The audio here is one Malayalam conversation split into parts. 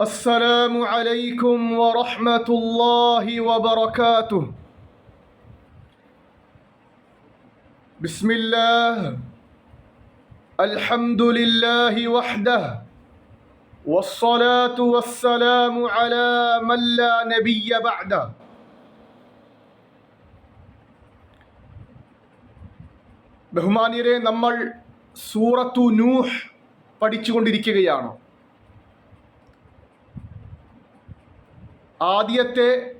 السلام عليكم ورحمة الله وبركاته بسم الله الحمد لله وحده والصلاة والسلام على من لا نبي بعده ബഹുമാനിയരെ നമ്മൾ സൂറത്തു നൂഹ് പഠിച്ചുകൊണ്ടിരിക്കുകയാണ് ആദ്യത്തെ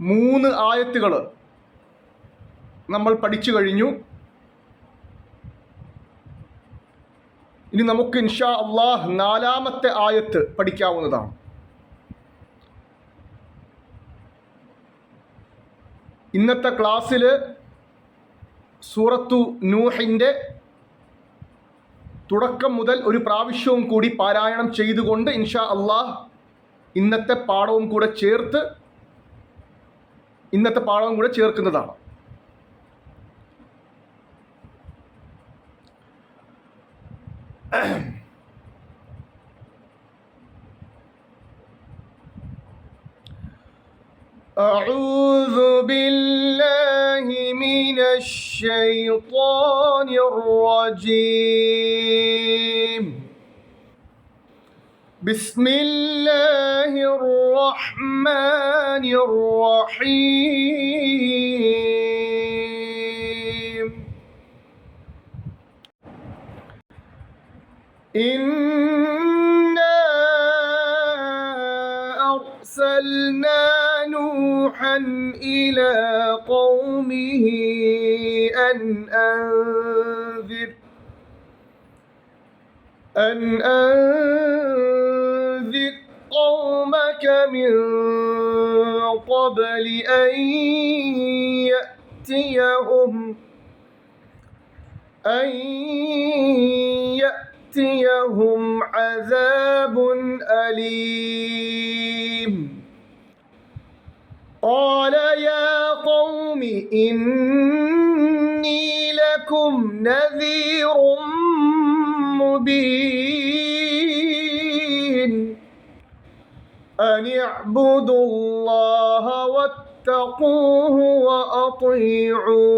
മൂന്ന് ആയത്തുകൾ നമ്മൾ പഠിച്ചു കഴിഞ്ഞു. ഇനി നമുക്ക് ഇൻഷാ അള്ളാഹ് നാലാമത്തെ ആയത്ത് പഠിക്കാവുന്നതാണ്. ഇന്നത്തെ ക്ലാസ്സിൽ സൂറത്തു നൂഹിന്റെ തുടക്കം മുതൽ ഒരു പ്രാവശ്യവും കൂടി പാരായണം ചെയ്തുകൊണ്ട് ഇൻഷാ അള്ളാഹ് ഇന്നത്തെ പാഠവും കൂടെ ചേർത്ത് ഇന്നത്തെ പാഠവും കൂടെ ചേർക്കുന്നതാണ് أعوذ بالله من الشيطان الرجيم. بسم الله الرحمن الرحيم. إنا أرسلنا نوحا إلى قومه أن أنذر أن أنذر قومك من قبل أن يأتيهم أن يأتيهم عذاب أليم. قال يا قوم إني لكم نذير مبين. أن اعبدوا الله واتقوه وأطيعون.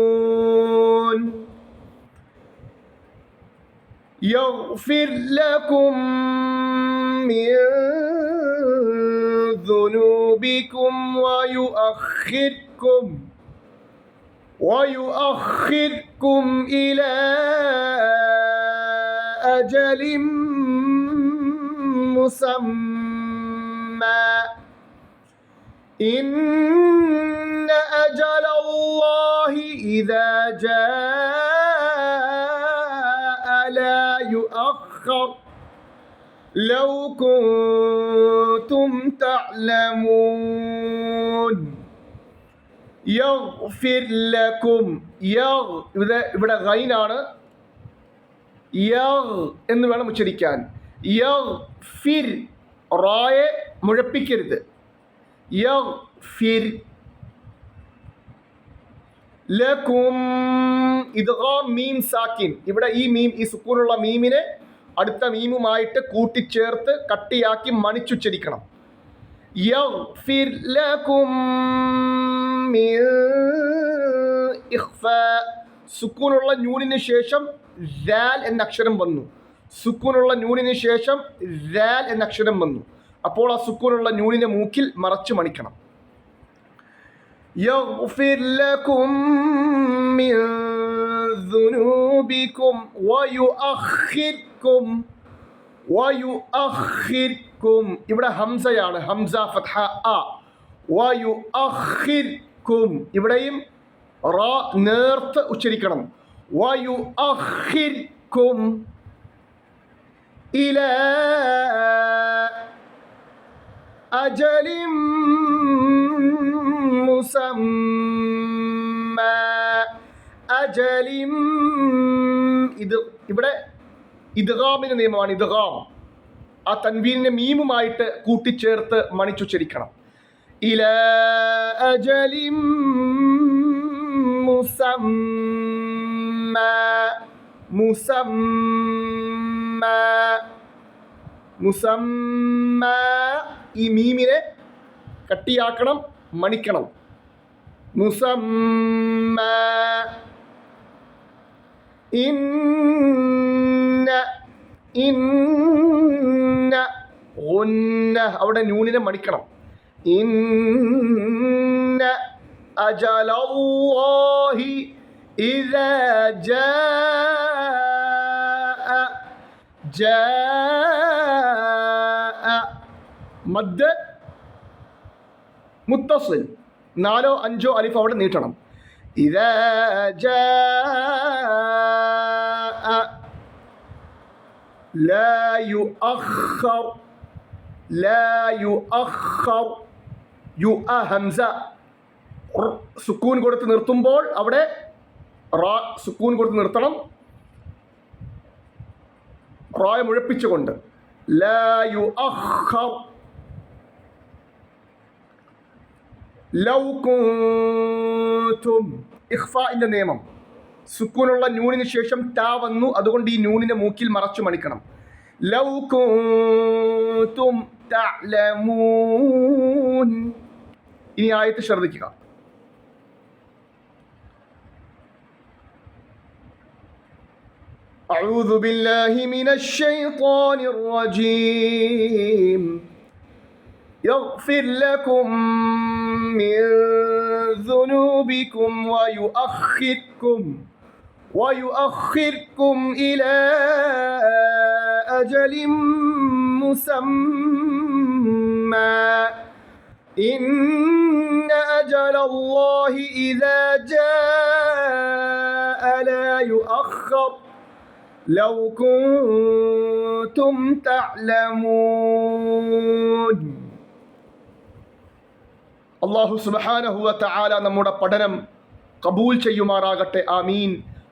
يغفر لكم من ذنوبكم ويؤخركم ويؤخركم إلى أجل مسمى. إن أجل الله إذا جاء لا يؤخر. لو كنتم تعلمون يغفر لكم يغ ഇവിടെ ഇവിടെ ഗൈനാണ് യഗ് എന്ന് വേണം ഉച്ചരിക്കാൻ യഗ് ഫിർ റായെ മുഴപ്പിക്കരുത് യഗ് ഫിർ ലക്കും ഇദ്ഗാം മീം സാക്കിൻ ഇവിടെ ഈ മീം ഈ സുക്കൂനുള്ള മീമിനെ അടുത്ത മീമുമായിട്ട് കൂട്ടിച്ചേർത്ത് കട്ടിയാക്കി മണിച്ചുച്ചരിക്കണം യഗ്ഫിർ ലക്കും മിൻ ഇഖ്ഫാ. സുക്കൂനുള്ള ന്യൂനിന് ശേഷം ദാൽ എന്ന അക്ഷരം വന്നു സുക്കൂനുള്ള ന്യൂനിന് ശേഷം ദാൽ എന്ന അക്ഷരം വന്നു അപ്പോൾ ആ സുക്കൂനുള്ള ന്യൂനിനെ മൂക്കിൽ മറച്ചു മണിക്കണം يغفر لكم من ذنوبكم ويؤخركم യുഅഖിർക്കും വയുഅഖിർക്കും. ഇവിടെ ഹംസയാണ്. ഹംസ ഫത്ഹ അ വയുഅഖിർക്കും. ഇവിടെയും റ നേർത്ത് ഉച്ചരിക്കണം. വയുഅഖിർക്കും ഇല അജലിം മുസം അജലിം ഇത് ഇവിടെ ഇദ്ഗാമിന്റെ നിയമമാണ് ഇദ്ഗാം. ആ തൻവീനിനെ മീമുമായിട്ട് കൂട്ടിച്ചേർത്ത് മണിച്ചുച്ചരിക്കണം. ഇല അജലിം മുസമ്മ മുസമ്മ മുസമ്മ ഈ മീമിനെ കട്ടിയാക്കണം മണിക്കണം. മുസമ്മ ഇന്ന ഇന്ന അവിടെ നൂനിനെ മടിക്കണം. ഇന്ന അജലല്ലാഹി ഇദാ ജ ജാഅ മദ് മുത്തസിൽ നാലോ അഞ്ചോ അലിഫ് അവിടെ നീട്ടണം. ഇര ജാഅ لا يؤخر لا يؤخر യു അ ഹംസ ർ സുക്കൂൻ കൊടുത്ത് നിർത്തുമ്പോൾ അവിടെ റാ സുക്കൂൻ കൊടുത്ത് നിർത്തണം റായ മുഴപ്പിച്ചുകൊണ്ട് ലാ യു അഖർ ലൗ കുന്തും ഇഖ്ഫാഇന്റെ നിയമം സുക്കൂനുള്ള നൂനിന് ശേഷം ടാ വന്നു അതുകൊണ്ട് ഈ നൂനിനെ മൂക്കിൽ മറച്ചു മണിക്കണം ലൗ കുന്തും തഅലമൂൻ ഇനി ആയത്ത് ശ്രദ്ധിക്കുക أعوذ بالله من الشيطان الرجيم يغفر لكم من ذنوبكم ويؤخركم ويؤخركم إلى أجل مسمى إن أجل الله إذا جاء لا يؤخر لو كنتم تعلمون അള്ളാഹു സുബഹാനഹുവ തആല നമ്മുടെ പഠനം കബൂൽ ചെയ്യുമാറാകട്ടെ ആമീൻ